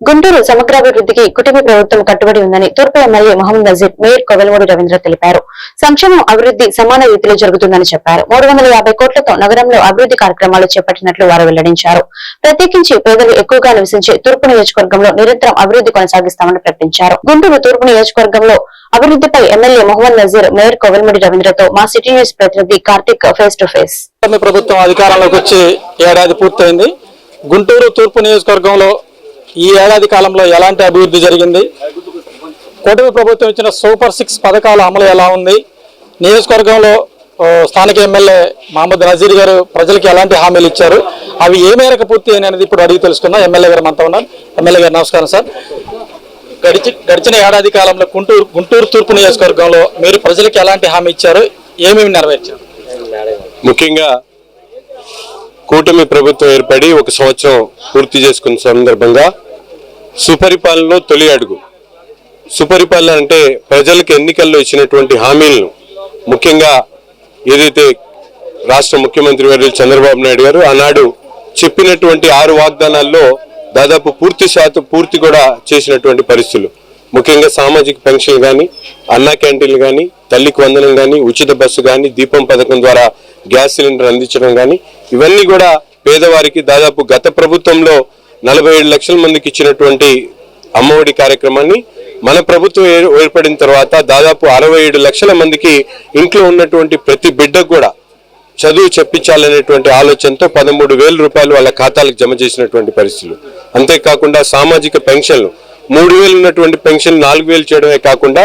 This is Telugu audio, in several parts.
గుంటూరు సమగ్రాభివృద్ధికి కుటుంబ ప్రభుత్వం కట్టుబడి ఉందని తూర్పు ఎమ్మెల్యే మహమ్మద్ నజీర్ మేయర్ కొవెలమూడి రవీంద్ర తెలిపారు. సంక్షేమం అభివృద్ధి సమాన రీతిలో జరుగుతుందని చెప్పారు. మూడు వందల యాభై కోట్లతో నగరంలో అభివృద్ధి కార్యక్రమాలు చేపట్టినట్లు వారు వెల్లడించారు. ప్రత్యేకించి పేదలు ఎక్కువగా నివసించే తూర్పు నియోజకవర్గంలో నిరంతరం అభివృద్ధి కొనసాగిస్తామని ప్రకటించారు. గుంటూరు తూర్పు నియోజకవర్గంలో అభివృద్ధిపై ఎమ్మెల్యే మొహమ్మద్ నజీర్ మేయర్ కొవెలమూడి రవీంద్రతో మా సిటీ న్యూస్ ప్రతినిధి కార్తిక్ ఫేస్ టు ఫేస్ ప్రభుత్వం అధికారంలోకి వచ్చి ఏడాది పూర్తయింది. గుంటూరు తూర్పు నియోజకవర్గంలో ఈ ఏడాది కాలంలో ఎలాంటి అభివృద్ధి జరిగింది? కూటమి ప్రభుత్వం ఇచ్చిన సూపర్ సిక్స్ పథకాల అమలు ఎలా ఉంది? నియోజకవర్గంలో స్థానిక ఎమ్మెల్యే మహమ్మద్ నజీర్ గారు ప్రజలకు ఎలాంటి హామీలు ఇచ్చారు? అవి ఏ మేరకు పూర్తి అనేది ఇప్పుడు అడిగి తెలుసుకుందాం. ఎమ్మెల్యే గారు మనతో ఉన్నారు. ఎమ్మెల్యే గారు నమస్కారం సార్. గడిచి గడిచిన ఏడాది కాలంలో గుంటూరు గుంటూరు తూర్పు నియోజకవర్గంలో మీరు ప్రజలకు ఎలాంటి హామీ ఇచ్చారు? ఏమేమి నెరవేర్చారు? ముఖ్యంగా కూటమి ప్రభుత్వం ఏర్పడి ఒక సంవత్సరం పూర్తి చేసుకున్న సందర్భంగా సుపరిపాలనలో తొలి అడుగు. సుపరిపాలన అంటే ప్రజలకు ఎన్నికల్లో ఇచ్చినటువంటి హామీలను ముఖ్యంగా ఏదైతే రాష్ట్ర ముఖ్యమంత్రి వర్యులు చంద్రబాబు నాయుడు గారు ఆనాడు చెప్పినటువంటి ఆరు వాగ్దానాల్లో దాదాపు పూర్తి శాతం పూర్తి కూడా చేసినటువంటి పరిస్థితులు. ముఖ్యంగా సామాజిక పెన్షన్ కానీ అన్నా క్యాంటీన్లు కానీ తల్లికి వందనం కానీ ఉచిత బస్సు కానీ దీపం పథకం ద్వారా గ్యాస్ సిలిండర్ అందించడం కానీ ఇవన్నీ కూడా పేదవారికి దాదాపు గత ప్రభుత్వంలో నలభై ఏడు లక్షల మందికి ఇచ్చినటువంటి అమ్మఒడి కార్యక్రమాన్ని మన ప్రభుత్వం ఏర్పడిన తర్వాత దాదాపు అరవై ఏడు లక్షల మందికి ఇంట్లో ఉన్నటువంటి ప్రతి బిడ్డకు కూడా చదువు చెప్పించాలనేటువంటి ఆలోచనతో పదమూడు వేల రూపాయలు వాళ్ళ ఖాతాలకు జమ చేసినటువంటి పరిస్థితులు. అంతేకాకుండా సామాజిక పెన్షన్లు. మూడు వేలు ఉన్నటువంటి పెన్షన్ నాలుగు వేలు చేయడమే కాకుండా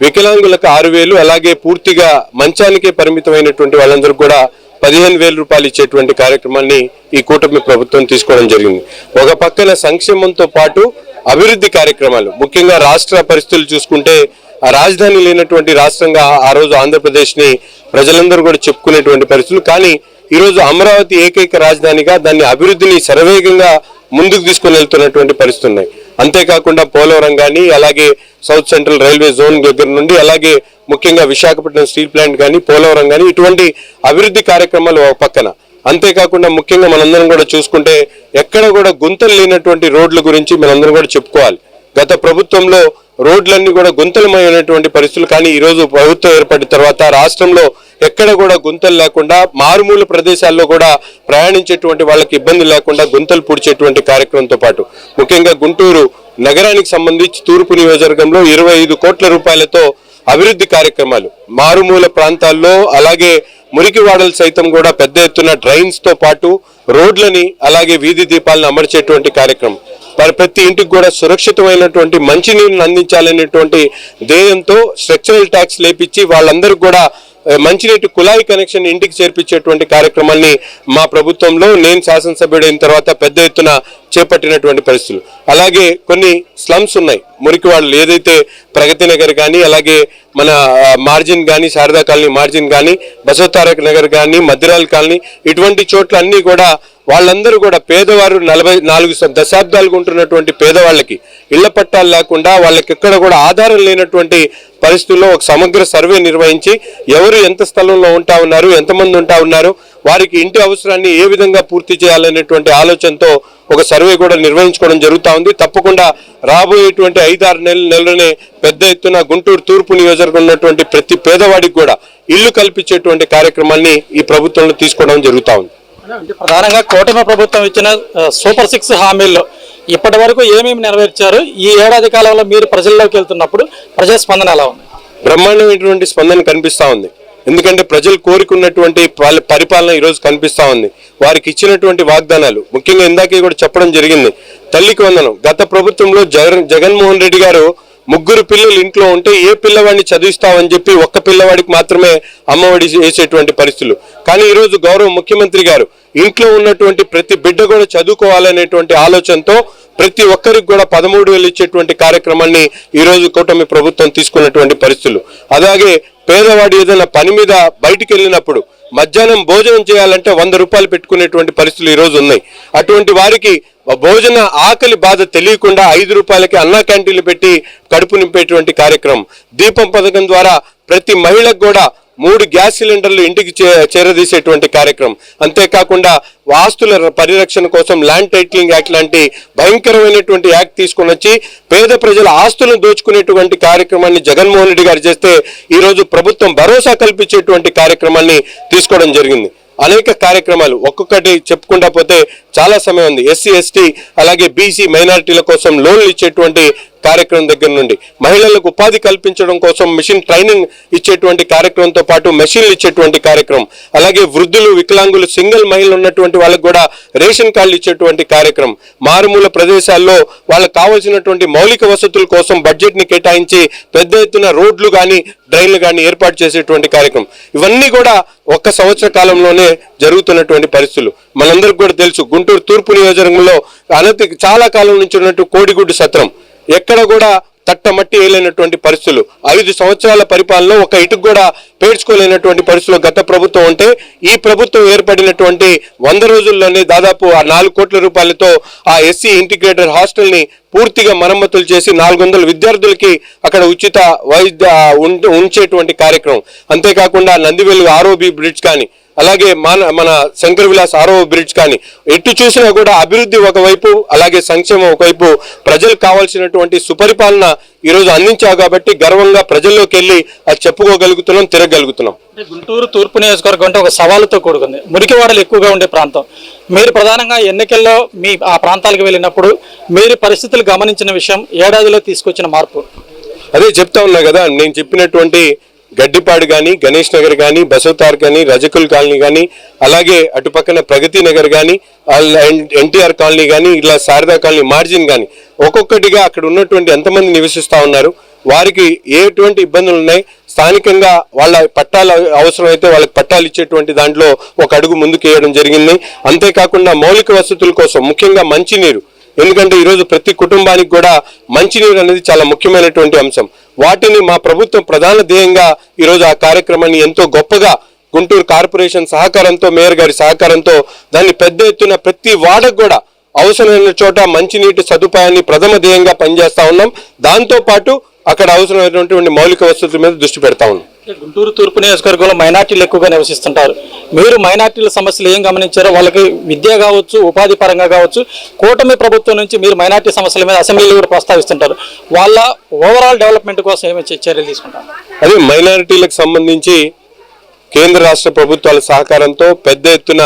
వికలాంగులకు ఆరు వేలు అలాగే పూర్తిగా మంచానికే పరిమితమైనటువంటి వాళ్ళందరూ కూడా పదిహేను వేల రూపాయలు ఇచ్చేటువంటి కార్యక్రమాన్ని ఈ కూటమి ప్రభుత్వం తీసుకోవడం జరిగింది. ఒక పక్కన సంక్షేమంతో పాటు అభివృద్ధి కార్యక్రమాలు ముఖ్యంగా రాష్ట్ర పరిస్థితులు చూసుకుంటే ఆ రాజధాని లేనటువంటి రాష్ట్రంగా ఆ రోజు ఆంధ్రప్రదేశ్ని ప్రజలందరూ కూడా చెప్పుకునేటువంటి పరిస్థితులు. కానీ ఈరోజు అమరావతి ఏకైక రాజధానిగా దాన్ని అభివృద్ధిని శరవేగంగా ముందుకు తీసుకుని వెళ్తున్నటువంటి పరిస్థితులు ఉన్నాయి. అంతేకాకుండా పోలవరం కానీ అలాగే సౌత్ సెంట్రల్ రైల్వే జోన్ దగ్గర నుండి అలాగే ముఖ్యంగా విశాఖపట్నం స్టీల్ ప్లాంట్ కానీ పోలవరం కానీ ఇటువంటి అభివృద్ధి కార్యక్రమాలు ఒక పక్కన. అంతేకాకుండా ముఖ్యంగా మనందరం కూడా చూసుకుంటే ఎక్కడ కూడా గుంతలు లేనటువంటి రోడ్ల గురించి మనందరం కూడా చెప్పుకోవాలి. గత ప్రభుత్వంలో రోడ్లన్నీ కూడా గుంతలమైనటువంటి పరిస్థితులు కానీ ఈరోజు ప్రభుత్వం ఏర్పడిన తర్వాత రాష్ట్రంలో ఎక్కడ కూడా గుంతలు లేకుండా మారుమూల ప్రదేశాల్లో కూడా ప్రయాణించేటువంటి వాళ్ళకి ఇబ్బంది లేకుండా గుంతలు పూడ్చేటువంటి కార్యక్రమంతో పాటు ముఖ్యంగా గుంటూరు నగరానికి సంబంధించి తూర్పు నియోజకవర్గంలో ఇరవై ఐదు కోట్ల రూపాయలతో అభివృద్ధి కార్యక్రమాలు. మారుమూల ప్రాంతాల్లో అలాగే మురికివాడలు సైతం కూడా పెద్ద ఎత్తున డ్రైన్స్తో పాటు రోడ్లని అలాగే వీధి దీపాలను అమర్చేటువంటి కార్యక్రమం. మరి ప్రతి ఇంటికి కూడా సురక్షితమైనటువంటి మంచినీళ్ళని అందించాలనేటువంటి ధ్యేయంతో స్ట్రక్చరల్ ట్యాక్స్ లేపించి వాళ్ళందరికీ కూడా మంచినీటి కుళాయి కనెక్షన్ ఇంటికి చేర్పించేటువంటి కార్యక్రమాన్ని మా ప్రభుత్వంలో నేను శాసనసభ్యుడైన తర్వాత పెద్ద ఎత్తున చేపట్టినటువంటి పరిస్థితులు. అలాగే కొన్ని స్లమ్స్ ఉన్నాయి. మురికి వాళ్ళు ఏదైతే ప్రగతి నగర్ కానీ అలాగే మన మార్జిన్ కానీ శారదా కాలనీ మార్జిన్ కానీ బసవతారక నగర్ కానీ మద్దిరాల్ కాలనీ ఇటువంటి చోట్ల అన్నీ కూడా వాళ్ళందరూ కూడా పేదవారు నలభై నాలుగు దశాబ్దాలు దశాబ్దాలుగా ఉంటున్నటువంటి పేదవాళ్ళకి ఇళ్ళ పట్టాలు లేకుండా వాళ్ళకి ఎక్కడ కూడా ఆధారం లేనటువంటి పరిస్థితుల్లో ఒక సమగ్ర సర్వే నిర్వహించి ఎవరు ఎంత స్థలంలో ఉంటా ఉన్నారు ఎంతమంది ఉంటా ఉన్నారు వారికి ఇంటి అవసరాన్ని ఏ విధంగా పూర్తి చేయాలనేటువంటి ఆలోచనతో ఒక సర్వే కూడా నిర్వహించుకోవడం జరుగుతా ఉంది. తప్పకుండా రాబోయేటువంటి ఐదారు నెలల నెలలోనే పెద్ద ఎత్తున గుంటూరు తూర్పు నియోజకవర్గం ఉన్నటువంటి ప్రతి పేదవాడికి కూడా ఇల్లు కల్పించేటువంటి కార్యక్రమాన్ని ఈ ప్రభుత్వంలో తీసుకోవడం జరుగుతా ఉంది. ప్రధానంగా కూటమి ప్రభుత్వం ఇచ్చిన సూపర్ సిక్స్ హామీల్లో ఇప్పటి వరకు ఏమేమి నెరవేర్చారు? ఈ ఏడాది కాలంలో మీరు ప్రజల్లోకి వెళ్తున్నప్పుడు ప్రజా స్పందన ఎలా ఉంది? బ్రహ్మాండమైనటువంటి స్పందన కనిపిస్తూ ఉంది. ఎందుకంటే ప్రజలు కోరుకున్నటువంటి పరిపాలన ఈరోజు కనిపిస్తూ ఉంది. వారికి ఇచ్చినటువంటి వాగ్దానాలు ముఖ్యంగా ఇందాకే కూడా చెప్పడం జరిగింది. తల్లికి వందనం. గత ప్రభుత్వంలో జగన్ జగన్మోహన్ రెడ్డి గారు ముగ్గురు పిల్లలు ఇంట్లో ఉంటే ఏ పిల్లవాడిని చదివిస్తామని చెప్పి ఒక్క పిల్లవాడికి మాత్రమే అమ్మఒడి వేసేటువంటి పరిస్థితులు. కానీ ఈరోజు గౌరవ ముఖ్యమంత్రి గారు ఇంట్లో ఉన్నటువంటి ప్రతి బిడ్డ కూడా చదువుకోవాలనేటువంటి ఆలోచనతో ప్రతి ఒక్కరికి కూడా పదమూడు వేలు ఇచ్చేటువంటి కార్యక్రమాన్ని ఈ రోజు కూటమి ప్రభుత్వం తీసుకున్నటువంటి పరిస్థితులు. అలాగే పేదవాడు ఏదైనా పని మీద బయటికి వెళ్ళినప్పుడు మధ్యాహ్నం భోజనం చేయాలంటే వంద రూపాయలు పెట్టుకునేటువంటి పరిస్థితులు ఈ ఉన్నాయి. అటువంటి వారికి భోజన ఆకలి బాధ తెలియకుండా ఐదు రూపాయలకి అన్నా క్యాంటీన్లు పెట్టి కడుపు నింపేటువంటి కార్యక్రమం. దీపం పథకం ద్వారా ప్రతి మహిళకు కూడా మూడు గ్యాస్ సిలిండర్లు ఇంటికి చే- చేరదీసేటువంటి కార్యక్రమం. అంతేకాకుండా ఆస్తుల పరిరక్షణ కోసం ల్యాండ్ టైటిలింగ్ యాక్ట్ లాంటి భయంకరమైనటువంటి యాక్ట్ తీసుకొని వచ్చి పేద ప్రజల ఆస్తులను దోచుకునేటువంటి కార్యక్రమాన్ని జగన్మోహన్ రెడ్డి గారు చేస్తే ఈరోజు ప్రభుత్వం భరోసా కల్పించేటువంటి కార్యక్రమాన్ని తీసుకోవడం జరిగింది. అనేక కార్యక్రమాలు ఒక్కొక్కటి చెప్పుకుంటా పోతే చాలా సమయం ఉంది. ఎస్సీ ఎస్టీ అలాగే బీసీ మైనారిటీల కోసం లోన్లు ఇచ్చేటువంటి కార్యక్రమం దగ్గర నుండి మహిళలకు ఉపాధి కల్పించడం కోసం మిషన్ ట్రైనింగ్ ఇచ్చేటువంటి కార్యక్రమంతో పాటు మెషిన్లు ఇచ్చేటువంటి కార్యక్రమం అలాగే వృద్ధులు వికలాంగులు సింగిల్ మహిళలు ఉన్నటువంటి వాళ్ళకు కూడా రేషన్ కార్డులు ఇచ్చేటువంటి కార్యక్రమం. మారుమూల ప్రదేశాల్లో వాళ్ళకు కావాల్సినటువంటి మౌలిక వసతుల కోసం బడ్జెట్ని కేటాయించి పెద్ద ఎత్తున రోడ్లు కానీ డ్రైన్లు కానీ ఏర్పాటు చేసేటువంటి కార్యక్రమం. ఇవన్నీ కూడా ఒక్క సంవత్సర కాలంలోనే జరుగుతున్నటువంటి పరిస్థితులు. మనందరికి కూడా తెలుసు గుంటూరు తూర్పు నియోజకవర్గంలో అనతి చాలా కాలం నుంచి ఉన్నట్టు కోడిగుడ్డు సత్రం. ఎక్కడ కూడా తట్టమట్టి వేయలేనటువంటి పరిస్థితులు. ఐదు సంవత్సరాల పరిపాలనలో ఒక ఇటుకు కూడా పేర్చుకోలేనటువంటి పరిస్థితులు గత ప్రభుత్వం ఉంటే ఈ ప్రభుత్వం ఏర్పడినటువంటి వంద రోజుల్లోనే దాదాపు ఆ నాలుగు కోట్ల రూపాయలతో ఆ ఎస్సీ ఇంటిగ్రేటెడ్ హాస్టల్ని పూర్తిగా మరమ్మతులు చేసి నాలుగు వందల విద్యార్థులకి అక్కడ ఉచిత వైద్య ఉం- ఉంచేటువంటి కార్యక్రమం. అంతేకాకుండా నందివెలుగు ఆర్ఓబి బ్రిడ్జ్ కానీ అలాగే మన మన శంకర్ విలాస్ ఆరో బ్రిడ్జ్ కానీ ఎటు చూసినా కూడా అభివృద్ధి ఒకవైపు అలాగే సంక్షేమం ఒకవైపు ప్రజలకు కావాల్సినటువంటి సుపరిపాలన ఈరోజు అందించావు కాబట్టి గర్వంగా ప్రజల్లోకి వెళ్ళి అది చెప్పుకోగలుగుతున్నాం తిరగలుగుతున్నాం గుంటూరు తూర్పు నియోజకవర్గం అంటే ఒక సవాలుతో కూడుకుంది. మురికివాడలు ఎక్కువగా ఉండే ప్రాంతం. మీరు ప్రధానంగా ఎన్నికల్లో మీ ఆ ప్రాంతాలకు వెళ్ళినప్పుడు మీరు పరిస్థితులు గమనించిన విషయం ఏడాదిలో తీసుకొచ్చిన మార్పు. అదే చెప్తా ఉన్నా కదా నేను చెప్పినటువంటి గడ్డిపాడు కానీ గణేష్ నగర్ కానీ బసవతార్ కానీ రజకుల్ కాలనీ కానీ అలాగే అటుపక్కన ప్రగతి నగర్ కానీ ఎన్టీఆర్ కాలనీ కానీ ఇలా శారదా కాలనీ మార్జిన్ కానీ ఒక్కొక్కటిగా అక్కడ ఉన్నటువంటి ఎంతమంది నివసిస్తూ ఉన్నారు వారికి ఏటువంటి ఇబ్బందులు ఉన్నాయి స్థానికంగా వాళ్ళ పట్టాలు అవసరమైతే వాళ్ళకి పట్టాలు ఇచ్చేటువంటి దాంట్లో ఒక అడుగు ముందుకు వేయడం జరిగింది. అంతేకాకుండా మౌలిక వసతుల కోసం ముఖ్యంగా మంచినీరు ఎందుకంటే ఈరోజు ప్రతి కుటుంబానికి కూడా మంచినీరు అనేది చాలా ముఖ్యమైనటువంటి అంశం. వాటిని మా ప్రభుత్వం ప్రధాన ధ్యేయంగా ఈరోజు ఆ కార్యక్రమాన్ని ఎంతో గొప్పగా గుంటూరు కార్పొరేషన్ సహకారంతో మేయర్ గారి సహకారంతో దాన్ని పెద్ద ఎత్తున ప్రతి వాడకు కూడా అవసరమైన చోట మంచినీటి సదుపాయాన్ని ప్రథమ ధ్యేయంగా పనిచేస్తా ఉన్నాం. దాంతో పాటు అక్కడ అవసరమైనటువంటి మౌలిక వసతుల మీద దృష్టి పెడతా ఉన్నాం. గుంటూరు తూర్పు నియోజకవర్గంలో మైనార్టీలు ఎక్కువగా నివసిస్తుంటారు. మీరు మైనార్టీల సమస్యలు ఏం గమనించారో వాళ్ళకి విద్య కావచ్చు ఉపాధి పరంగా కావచ్చు కూటమి ప్రభుత్వం నుంచి మీరు మైనార్టీ సమస్యల మీద అసెంబ్లీలో కూడా ప్రస్తావిస్తుంటారు. వాళ్ళ ఓవరాల్ డెవలప్మెంట్ కోసం ఏమి చర్యలు తీసుకుంటారు? అదే మైనారిటీలకు సంబంధించి కేంద్ర రాష్ట్ర ప్రభుత్వాల సహకారంతో పెద్ద ఎత్తున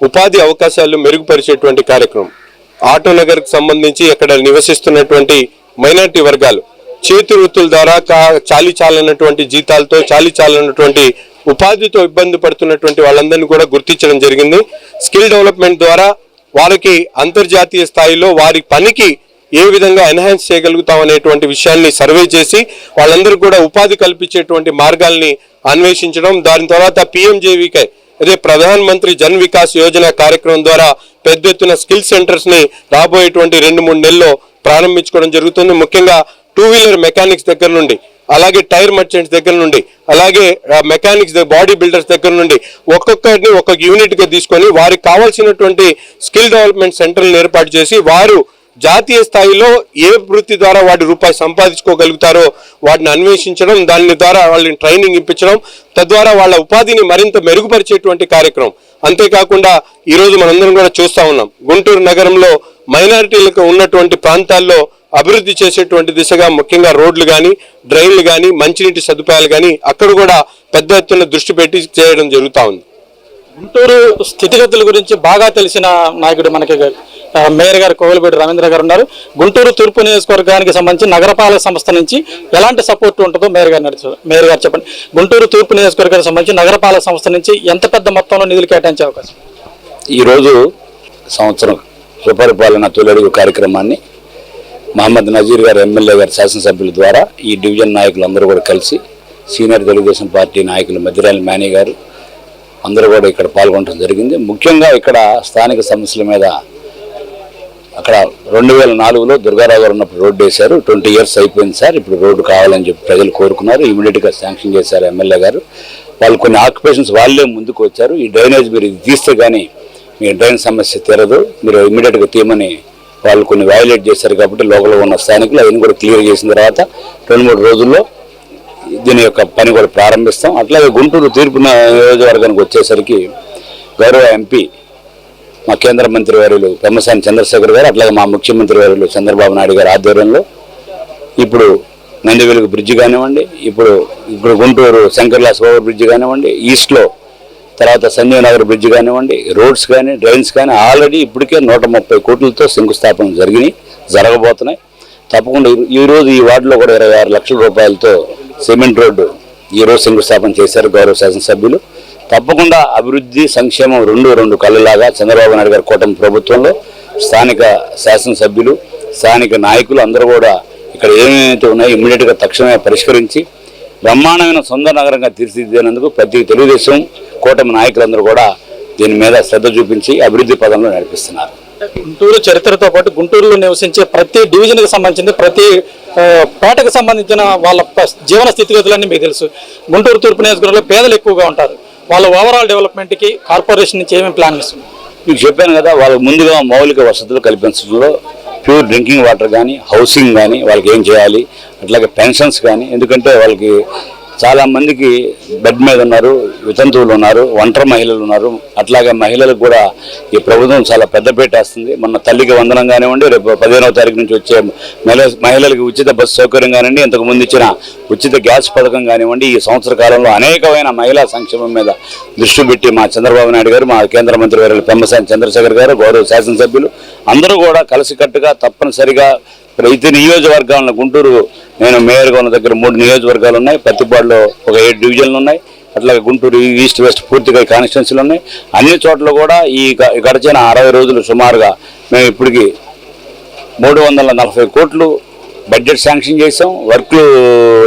ఉపాధి అవకాశాలు మెరుగుపరిచేటువంటి కార్యక్రమం. ఆటో నగర్కి సంబంధించి అక్కడ నివసిస్తున్నటువంటి మైనారిటీ వర్గాలు చేతి వృత్తుల ద్వారా కా- చాలి చాలనటువంటి జీతాలతో చాలి చాలనటువంటి ఉపాధితో ఇబ్బంది పడుతున్నటువంటి వాళ్ళందరినీ కూడా గుర్తించడం జరిగింది. స్కిల్ డెవలప్మెంట్ ద్వారా వారికి అంతర్జాతీయ స్థాయిలో వారి పనికి ఏ విధంగా ఎన్హాన్స్ చేయగలుగుతాం అనేటువంటి విషయాన్ని సర్వే చేసి వాళ్ళందరూ కూడా ఉపాధి కల్పించేటువంటి మార్గాల్ని అన్వేషించడం దాని తర్వాత పిఎంజేవికై అదే ప్రధాన్ మంత్రి జన్ వికాస్ యోజన కార్యక్రమం ద్వారా పెద్ద ఎత్తున స్కిల్ సెంటర్స్ని రాబోయేటువంటి రెండు మూడు నెలల్లో ప్రారంభించుకోవడం జరుగుతుంది. ముఖ్యంగా టూ వీలర్ మెకానిక్స్ దగ్గర నుండి అలాగే టైర్ మర్చెంట్స్ దగ్గర నుండి అలాగే మెకానిక్స్ బాడీ బిల్డర్స్ దగ్గర నుండి ఒక్కొక్కరిని ఒక్కొక్క యూనిట్గా తీసుకొని వారికి కావాల్సినటువంటి స్కిల్ డెవలప్మెంట్ సెంటర్లను ఏర్పాటు చేసి వారు జాతీయ స్థాయిలో ఏ వృత్తి ద్వారా వాటి రూపాయి సంపాదించుకోగలుగుతారో వాటిని అన్వేషించడం దాని ద్వారా వాళ్ళని ట్రైనింగ్ ఇప్పించడం తద్వారా వాళ్ళ ఉపాధిని మరింత మెరుగుపరిచేటువంటి కార్యక్రమం. అంతేకాకుండా ఈరోజు మనందరం కూడా చూస్తూ ఉన్నాం. గుంటూరు నగరంలో మైనారిటీలకు ఉన్నటువంటి ప్రాంతాల్లో అభివృద్ధి చేసేటువంటి దిశగా ముఖ్యంగా రోడ్లు కానీ డ్రైన్లు కానీ మంచినీటి సదుపాయాలు కానీ అక్కడ కూడా పెద్ద ఎత్తున దృష్టి పెట్టి చేయడం జరుగుతూ ఉంది. గుంటూరు స్థితిగతుల గురించి బాగా తెలిసిన నాయకుడు మనకి మేయర్ గారు కోవిలపేటి రవీంద్ర గారు ఉన్నారు. గుంటూరు తూర్పు నియోజకవర్గానికి సంబంధించి నగరపాలక సంస్థ నుంచి ఎలాంటి సపోర్ట్ ఉంటుందో మేయర్ గారు నడుచు మేయర్ గారు చెప్పండి. గుంటూరు తూర్పు నియోజకవర్గానికి సంబంధించి నగరపాలక సంస్థ నుంచి ఎంత పెద్ద మొత్తంలో నిధులు కేటాయించే అవకాశం? ఈరోజు సంవత్సరం సుపరిపాలన తొలడుగు కార్యక్రమాన్ని మహమ్మద్ నజీర్ గారు ఎమ్మెల్యే గారు శాసనసభ్యుల ద్వారా ఈ డివిజన్ నాయకులందరూ కూడా కలిసి సీనియర్ తెలుగుదేశం పార్టీ నాయకులు మధ్యరాలి మేనే గారు అందరూ కూడా ఇక్కడ పాల్గొనడం జరిగింది. ముఖ్యంగా ఇక్కడ స్థానిక సమస్యల మీద అక్కడ రెండు వేల నాలుగులో దుర్గారావు గారు ఉన్నప్పుడు రోడ్డు వేశారు. ట్వంటీ ఇయర్స్ అయిపోయింది సార్. ఇప్పుడు రోడ్డు కావాలని చెప్పి ప్రజలు కోరుకున్నారు. ఇమీడియట్గా శాంక్షన్ చేశారు ఎమ్మెల్యే గారు. వాళ్ళు కొన్ని ఆక్యుపేషన్స్ వాళ్ళే ముందుకు వచ్చారు. ఈ డ్రైనేజ్ మీరు ఇది తీస్తే కానీ మీ డ్రైన్ సమస్య తీరదు. మీరు ఇమీడియట్గా తీయమని వాళ్ళు కొన్ని వయలేట్ చేశారు కాబట్టి లోకల్లో ఉన్న స్థానికులు అవన్నీ కూడా క్లియర్ చేసిన తర్వాత రెండు మూడు రోజుల్లో దీని యొక్క పని కూడా ప్రారంభిస్తాం. అట్లాగే గుంటూరు తీర్పు నియోజకవర్గానికి వచ్చేసరికి గౌరవ ఎంపీ మా కేంద్ర మంత్రి వర్యులు పెమ్మసాని చంద్రశేఖర్ గారు అట్లాగే మా ముఖ్యమంత్రి వర్యులు చంద్రబాబు నాయుడు గారి ఆధ్వర్యంలో ఇప్పుడు నందివెలుగు బ్రిడ్జ్ కానివ్వండి ఇప్పుడు ఇప్పుడు గుంటూరు శంకర్లాస్ ఓవర్ బ్రిడ్జ్ కానివ్వండి ఈస్ట్లో తర్వాత సంజయ్ నగర్ బ్రిడ్జ్ కానివ్వండి రోడ్స్ కానీ డ్రైన్స్ కానీ ఆల్రెడీ ఇప్పటికే నూట ముప్పై కోట్లతో శంకుస్థాపన జరిగినాయి జరగబోతున్నాయి. తప్పకుండా ఈ- ఈ రోజు ఈ వార్డులో కూడా ఇరవై ఆరు లక్షల రూపాయలతో సిమెంట్ రోడ్డు ఈరోజు శంకుస్థాపన చేశారు గౌరవ శాసనసభ్యులు. తప్పకుండా అభివృద్ధి సంక్షేమం రెండు రెండు కళ్ళలాగా చంద్రబాబు నాయుడు గారి కూటమి ప్రభుత్వంలో స్థానిక శాసనసభ్యులు స్థానిక నాయకులు అందరూ కూడా ఇక్కడ ఏమేమైతే ఉన్నాయో ఇమ్మీడియట్గా తక్షణమే పరిష్కరించి బ్రహ్మాండమైన సొంత నగరంగా తీర్చిదిద్దేందుకు ప్రతి తెలుగుదేశం కూటమి నాయకులందరూ కూడా దీని మీద శ్రద్ధ చూపించి అభివృద్ధి పదంలో నడిపిస్తున్నారు. గుంటూరు చరిత్రతో పాటు గుంటూరులో నివసించే ప్రతి డివిజన్కి సంబంధించింది ప్రతి పేటకు సంబంధించిన వాళ్ళ జీవన స్థితిగతులన్నీ మీకు తెలుసు. గుంటూరు తూర్పు నియోజకవర్గంలో పేదలు ఎక్కువగా ఉంటారు. వాళ్ళ ఓవరాల్ డెవలప్మెంట్కి కార్పొరేషన్ నుంచి ఏమేమి ప్లాన్ ఇస్తుంది మీకు చెప్పాను కదా వాళ్ళకి ముందుగా మౌలిక వసతులు కల్పించడంలో ప్యూర్ డ్రింకింగ్ వాటర్ కానీ హౌసింగ్ కానీ వాళ్ళకి ఏం చేయాలి అట్లాగే పెన్షన్స్ కానీ ఎందుకంటే వాళ్ళకి చాలా మందికి బెడ్ మీద ఉన్నారు వితంతువులు ఉన్నారు ఒంటరి మహిళలు ఉన్నారు. అట్లాగే మహిళలకు కూడా ఈ ప్రభుత్వం చాలా పెద్దపీట వేస్తుంది. మొన్న తల్లికి వందనం కానివ్వండి రేపు పదిహేనవ తారీఖు నుంచి వచ్చే మహిళ మహిళలకు ఉచిత బస్సు సౌకర్యం కానివ్వండి ఇంతకు ముందు ఇచ్చిన ఉచిత గ్యాస్ పథకం కానివ్వండి ఈ సంవత్సర కాలంలో అనేకమైన మహిళా సంక్షేమం మీద దృష్టి పెట్టి మా చంద్రబాబు నాయుడు గారు మా కేంద్ర మంత్రి వేరే పెమ్మసాని చంద్రశేఖర్ గారు గౌరవ శాసనసభ్యులు అందరూ కూడా కలిసికట్టుగా తప్పనిసరిగా ప్రతి నియోజకవర్గాలను గుంటూరు నేను మేయర్గా ఉన్న దగ్గర మూడు నియోజకవర్గాలు ఉన్నాయి. పత్తిపాడులో ఒక ఏడు డివిజన్లు ఉన్నాయి. అట్లాగే గుంటూరు ఈస్ట్ వెస్ట్ పూర్తిగా కాన్స్టిట్యున్సీలు ఉన్నాయి. అన్ని చోట్ల కూడా ఈ గడిచిన అరవై రోజులు సుమారుగా మేము ఇప్పటికి మూడు వందల నలభై కోట్లు బడ్జెట్ శాంక్షన్ చేసాం వర్క్లు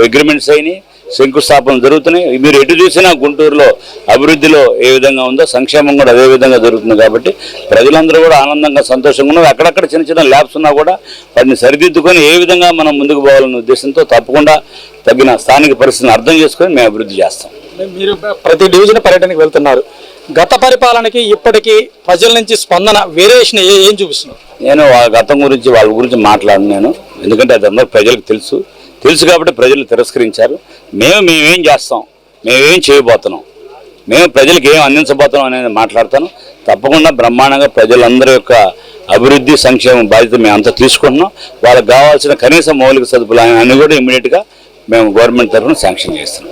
అగ్రిమెంట్స్ అయినాయి. శంకుస్థాపనలు జరుగుతున్నాయి. మీరు ఎటు చూసినా గుంటూరులో అభివృద్ధిలో ఏ విధంగా ఉందో సంక్షేమం కూడా అదే విధంగా జరుగుతుంది కాబట్టి ప్రజలందరూ కూడా ఆనందంగా సంతోషంగా ఉన్నారు. అక్కడక్కడ చిన్న చిన్న ల్యాబ్స్ ఉన్నా కూడా వాటిని సరిదిద్దుకొని ఏ విధంగా మనం ముందుకు పోవాలనే ఉద్దేశంతో తప్పకుండా తగిన స్థానిక పరిస్థితిని అర్థం చేసుకొని మేము అభివృద్ధి చేస్తాం. మీరు ప్రతి డివిజన్ పర్యటనకి వెళ్తున్నారు. గత పరిపాలనకి ఇప్పటికీ ప్రజల నుంచి స్పందన వేరియేషన్ ఏ- ఏం చూపిస్తున్నారు? నేను వాళ్ళ గతం గురించి వాళ్ళ గురించి మాట్లాడను నేను ఎందుకంటే అది అందరూ ప్రజలకు తెలుసు. తెలుసు కాబట్టి ప్రజలు తిరస్కరించారు. మేము మేమేం చేస్తాం? మేమేం చేయబోతున్నాం? మేము ప్రజలకు ఏం అందించబోతున్నాం అనేది మాట్లాడతాను. తప్పకుండా బ్రహ్మాండంగా ప్రజలందరి యొక్క అభివృద్ధి సంక్షేమ బాధ్యత మేము అంతా తీసుకుంటున్నాం. వాళ్ళకి కావాల్సిన కనీస మౌలిక సదుపాయాన్ని కూడా ఇమ్మీడియట్గా మేము గవర్నమెంట్ తరఫున శాంక్షన్ చేస్తున్నాం.